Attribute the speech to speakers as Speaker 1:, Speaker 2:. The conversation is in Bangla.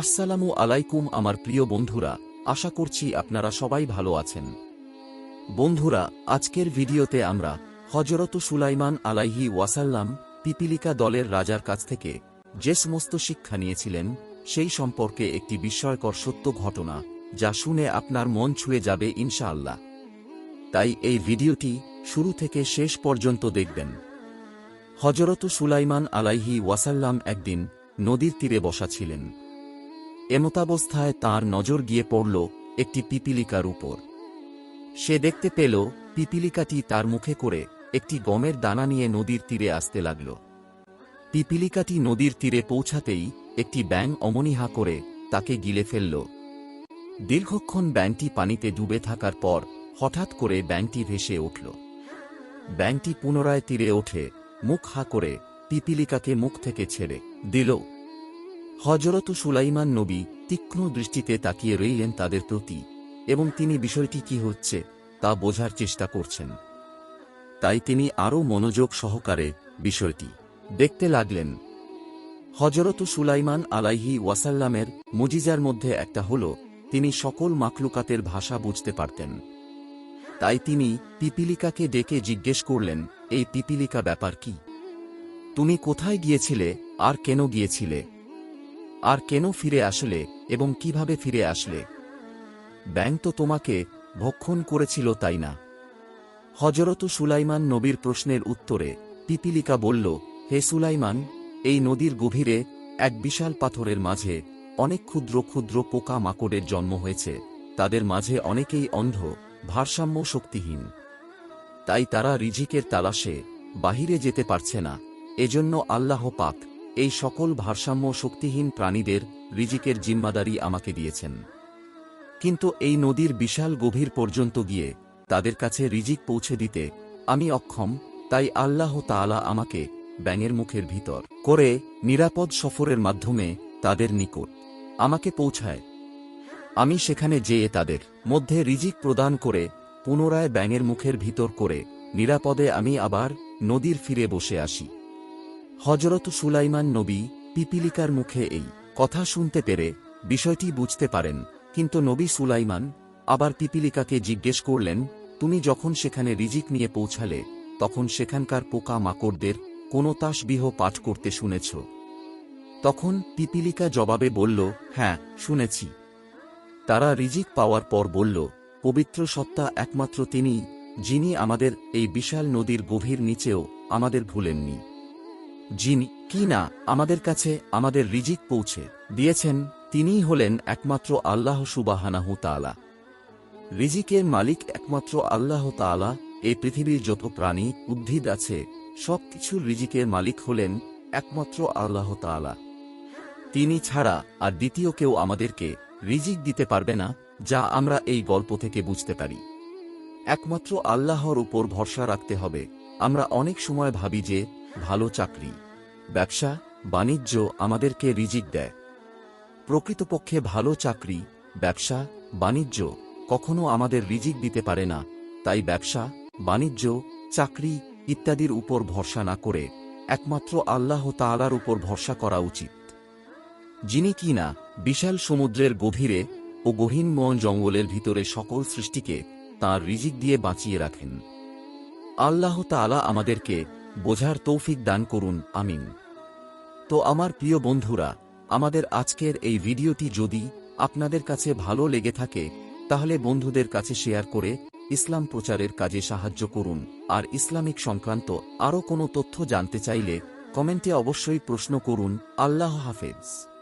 Speaker 1: আসসালামু আলাইকুম আমার প্রিয় বন্ধুরা, আশা করছি আপনারা সবাই ভালো আছেন। বন্ধুরা, আজকের ভিডিওতে আমরা হজরত সুলাইমান আলাইহি ওয়াসাল্লাম পিপিলিকা দলের রাজার কাছ থেকে যে সমস্ত শিক্ষা নিয়েছিলেন, সেই সম্পর্কে একটি বিস্ময়কর সত্য ঘটনা, যা শুনে আপনার মন ছুঁয়ে যাবে ইনশাআল্লাহ। তাই এই ভিডিওটি শুরু থেকে শেষ পর্যন্ত দেখবেন। হজরত সুলাইমান আলাইহি ওয়াসাল্লাম একদিন নদীর তীরে বসা ছিলেন। এমতাবস্থায় তার নজর গিয়ে পড়ল একটি পিপিলিকার উপর। সে দেখতে পেল, পিপিলিকাটি তার মুখে করে একটি গমের দানা নিয়ে নদীর তীরে আসতে লাগল। পিপিলিকাটি নদীর তীরে পৌঁছাতেই একটি ব্যাং অমনিহা করে তাকে গিলে ফেলল। দীর্ঘক্ষণ ব্যাংটি পানিতে ডুবে থাকার পর হঠাৎ করে ব্যাংটি ভেসে উঠল। ব্যাংটি পুনরায় তীরে ওঠে, মুখ হা করে পিপিলিকাকে মুখ থেকে ছেড়ে দিল। হজরত সুলাইমান নবী তীক্ষ্ণ দৃষ্টিতে তাকিয়ে রইলেন তাদের প্রতি, এবং তিনি বিষয়টি কি হচ্ছে তা বোঝার চেষ্টা করছেন। তাই তিনি আরও মনোযোগ সহকারে বিষয়টি দেখতে লাগলেন। হজরত সুলাইমান আলাইহি ওয়াসাল্লামের মুজিজার মধ্যে একটা হল, তিনি সকল মাকলুকাতের ভাষা বুঝতে পারতেন। তাই তিনি পিপিলিকাকে ডেকে জিজ্ঞেস করলেন, এই পিপিলিকা ব্যাপার কি? তুমি কোথায় গিয়েছিলে আর কেন গিয়েছিলে? আর কেন ফিরে আসলে এবং কীভাবে ফিরে আসলে? ব্যাং তো তোমাকে ভক্ষণ করেছিল তাই না? হজরত সুলাইমান নবীর প্রশ্নের উত্তরে পিপিলিকা বলল, হে সুলাইমান, এই নদীর গভীরে এক বিশাল পাথরের মাঝে অনেক ক্ষুদ্র ক্ষুদ্র পোকা মাকড়ের জন্ম হয়েছে। তাদের মাঝে অনেকেই অন্ধ, ভারসাম্য শক্তিহীন। তাই তারা রিজিকের তালাশে বাহিরে যেতে পারছে না। এজন্য আল্লাহ পাক এই সকল ভারসাম্য শক্তিহীন প্রাণীদের রিজিকের জিম্মাদারি আমাকে দিয়েছেন। কিন্তু এই নদীর বিশাল গভীর পর্যন্ত গিয়ে তাদের কাছে রিজিক পৌঁছে দিতে আমি অক্ষম, তাই আল্লাহ তাআলা আমাকে ব্যাঙের মুখের ভিতর করে নিরাপদ সফরের মাধ্যমে তাদের নিকট আমাকে পৌঁছায়। আমি সেখানে যেয়ে তাদের মধ্যে রিজিক প্রদান করে পুনরায় ব্যাঙের মুখের ভিতর করে নিরাপদে আমি আবার নদীর ফিরে বসে আসি। হজরত সুলাইমান নবী পিপিলিকার মুখে এই কথা শুনতে পেরে বিষয়টি বুঝতে পারেন, কিন্তু নবী সুলাইমান আবার পিপিলিকাকে জিজ্ঞেস করলেন, তুমি যখন সেখানে রিজিক নিয়ে পৌঁছালে, তখন সেখানকার পোকা মাকড়দের কোনো তাসবিহ পাঠ করতে শুনেছ? তখন পিপিলিকা জবাবে বলল হ্যাঁ শুনেছি। তারা রিজিক পাওয়ার পর বলল, পবিত্র সত্তা একমাত্র তিনি যিনি আমাদের এই বিশাল নদীর গভীর নিচেও আমাদের ভুলেননি। যিনি, কি না, আমাদের কাছে, আমাদের রিজিক পৌঁছে দিয়েছেন, তিনিই হলেন একমাত্র আল্লাহ সুবাহানাহু তাআলা। রিজিকের মালিক একমাত্র আল্লাহ তাআলা এই পৃথিবীর যত প্রাণী উদ্ভিদ আছে সব কিছুর রিজিকের মালিক হলেন একমাত্র আল্লাহ তাআলা। তিনি ছাড়া আর দ্বিতীয় কেউ আমাদেরকে রিজিক দিতে পারবে না, যা আমরা এই গল্প থেকে বুঝতে পারি। একমাত্র আল্লাহর উপর ভরসা রাখতে হবে। আমরা অনেক সময় ভাবি যে ভালো চাকরি, ব্যবসা, বাণিজ্য আমাদেরকে রিজিক দেয়। প্রকৃতপক্ষে ভালো চাকরি, ব্যবসা, বাণিজ্য কখনো আমাদের রিজিক দিতে পারে না, তাই ব্যবসা, বাণিজ্য, চাকরি ইত্যাদির উপর ভরসা না করে একমাত্র আল্লাহ তাআলার উপর ভরসা করা উচিত। যিনি কিনা বিশাল সমুদ্রের গভীরে ও গহীন মন জঙ্গলের ভিতরে সকল সৃষ্টিকে তাঁর রিজিক দিয়ে বাঁচিয়ে রাখেন। আল্লাহ তাআলা আমাদেরকে বোঝার তৌফিক দান করুন, আমিন। তো আমার প্রিয় বন্ধুরা, আমাদের আজকের এই ভিডিওটি যদি আপনাদের কাছে ভালো লেগে থাকে, তাহলে বন্ধুদের কাছে শেয়ার করে ইসলাম প্রচারের কাজে সাহায্য করুন। আর ইসলামিক সংক্রান্ত আরও কোনো তথ্য জানতে চাইলে কমেন্টে অবশ্যই প্রশ্ন করুন। আল্লাহ হাফেজ।